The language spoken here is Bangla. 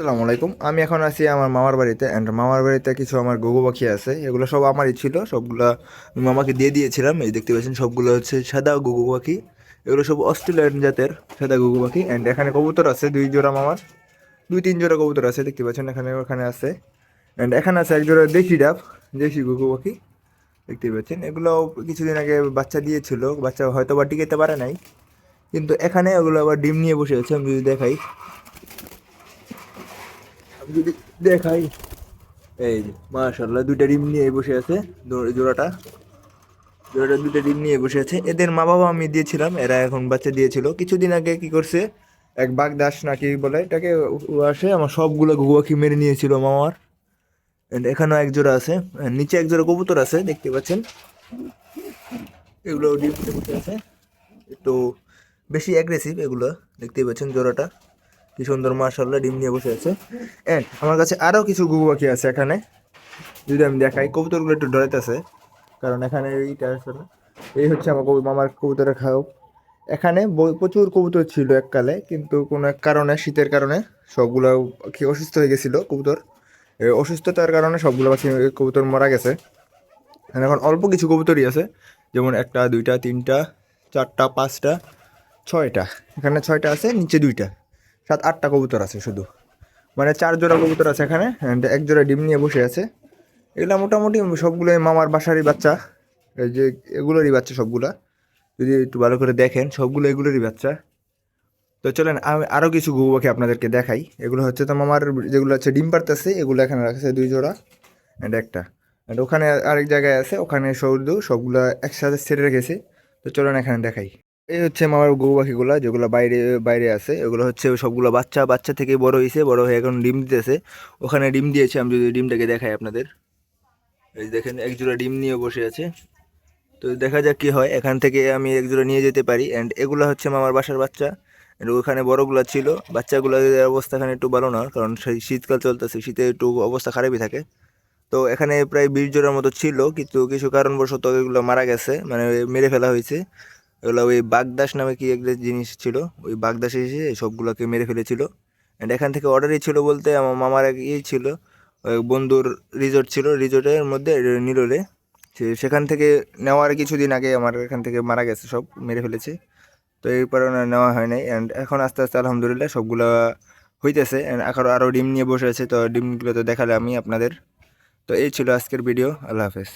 আসসালামু আলাইকুম। আমি এখন আছি আমার মামার বাড়িতে অ্যান্ড মামার বাড়িতে কিছু আমার গগু পাখি আছে। এগুলো সব আমারই ছিল, সবগুলো মামাকে দিয়ে দিয়েছিলাম। এই দেখতে পাচ্ছেন, সবগুলো হচ্ছে সাদা গগু পাখি। এগুলো সব অস্ট্রেলিয়ান জাতের সাদা গগু পাখি অ্যান্ড এখানে কবুতর আছে, দুই জোড়া মামার। দুই, তিন জোড়া কবুতর আছে, দেখতে পাচ্ছেন, এখানে, ওখানে আছে। অ্যান্ড এখানে আছে এক জোড়া দেশি ডাব, দেশি গগু পাখি, দেখতে পাচ্ছেন। এগুলো কিছুদিন আগে বাচ্চা দিয়েছিল, বাচ্চা হয়তো বা টিকেতে পারে নাই। কিন্তু এখানে ওগুলো আবার ডিম নিয়ে বসে আছে, আমি যদি দেখাই। যদি দেখাই। এই যে মাশাল্লাহ দুইটা ডিম নিয়ে বসে আছে জোড়াটা। জোড়াটা, দুইটা ডিম নিয়ে বসে আছে। এদের মা বাবা আমি দিয়েছিলাম, এরা এখন বাচ্চা দিয়েছিল। কিছুদিন আগে কি করছে, এক বাগদাস নাকি বলে, এটাকে আসে, আমার সবগুলো গুয়াকি মেরে নিয়েছিল মামার। এখানেও এক জোড়া আছে নিচে এক জোড়া কবুতর আছে, দেখতে পাচ্ছেন। এগুলো ডিম আছে। একটু বেশি অ্যাগ্রেসিভ এগুলো, দেখতেই পাচ্ছেন জোড়াটা। কি সুন্দর মার্শাল্লাহ ডিম নিয়ে বসে আছে। এন্ড আমার কাছে আরও কিছু গুগু পাখি আছে এখানে। যদি আমি দেখাই, কবুতরগুলো একটু ডরাইতেছে কারণ এখানে এইটা না এই হচ্ছে আমার কবু- মামার কবুতরের খাও এখানে প্রচুর কবুতর ছিল এককালে, কিন্তু কোনো এক কারণে, শীতের কারণে সবগুলো পাখি অসুস্থ হয়ে গেছিল কবুতর। অসুস্থতার কারণে সবগুলো পাখি কবুতর মারা গেছে। এখন অল্প কিছু কবুতরই আছে। যেমন একটা, দুইটা, তিনটা, চারটা, পাঁচটা, ছয়টা। এখানে ছয়টা আছে, নিচে দুইটা। সাত, আটটা কবুতর আছে শুধু। মানে চার জোড়া কবুতর আছে এখানে অ্যান্ড এক জোড়া ডিম নিয়ে বসে আছে। এগুলো মোটামুটি সবগুলোই মামার বাসারই বাচ্চা। এই যে এগুলোরই বাচ্চা সবগুলা। যদি একটু ভালো করে দেখেন, সবগুলো এগুলোরই বাচ্চা। তো চলেন, আমি আরও কিছু গরু পাখি আপনাদেরকে দেখাই। এগুলো হচ্ছে তো মামার, যেগুলো হচ্ছে ডিম পারতেছে এগুলো এখানে রাখছে দুই জোড়া অ্যান্ড একটা। অ্যান্ড ওখানে আরেক জায়গায় আছে, ওখানে সৌদু সবগুলো একসাথে ছেড়ে রেখেছে। তো চলেন এখানে দেখাই। এই হচ্ছে মামার গরু পাখিগুলো, যেগুলো বাইরে বাইরে আছে। এগুলো হচ্ছে সবগুলো বাচ্চা বাচ্চা থেকে বড় হয়েছে বড় হয়ে এখন ডিম দিতেছে। ওখানে ডিম দিয়েছে, আমি যদি ডিমটাকে দেখাই আপনাদের। এই দেখেন, এক জোড়া ডিম নিয়ে বসে আছে। তো দেখা যাক কি হয়, এখান থেকে আমি এক জোড়া নিয়ে যেতে পারি। অ্যান্ড এগুলো হচ্ছে মামার বাসার বাচ্চা। And ওখানে বড়গুলো ছিল। বাচ্চাগুলোর অবস্থা এখানে একটু ভালো না, কারণ সেই শীতকাল চলতেছে, শীতে একটু অবস্থা খারাপই থাকে। তো এখানে প্রায় বিশ জোড়ার মতো ছিল, কিন্তু কিছু কারণবশত এগুলো মারা গেছে মানে মেরে ফেলা হয়েছে। এগুলো ওই বাগদাস নামে কি একটা জিনিস ছিল? ওই বাগদাস এসে সবগুলোকে মেরে ফেলেছিল। অ্যান্ড এখান থেকে অর্ডারই ছিল বলতে আমার মামার এক ইয়ে ছিল বন্ধুর রিজোর্ট ছিল। রিজোর্টের মধ্যে নিরলে সেখান থেকে নেওয়ার কিছুদিন আগে আমার এখান থেকে মারা গেছে সব, মেরে ফেলেছে। তো এই কারণে নেওয়া হয় নাই। অ্যান্ড এখন আস্তে আস্তে আলহামদুলিল্লাহ সবগুলো হইতেছে। অ্যান্ড এখন আরও ডিম নিয়ে বসে আছে। তো ডিমগুলো তো দেখালে আমি আপনাদের। তো এই ছিল আজকের ভিডিও আল্লাহ হাফেজ।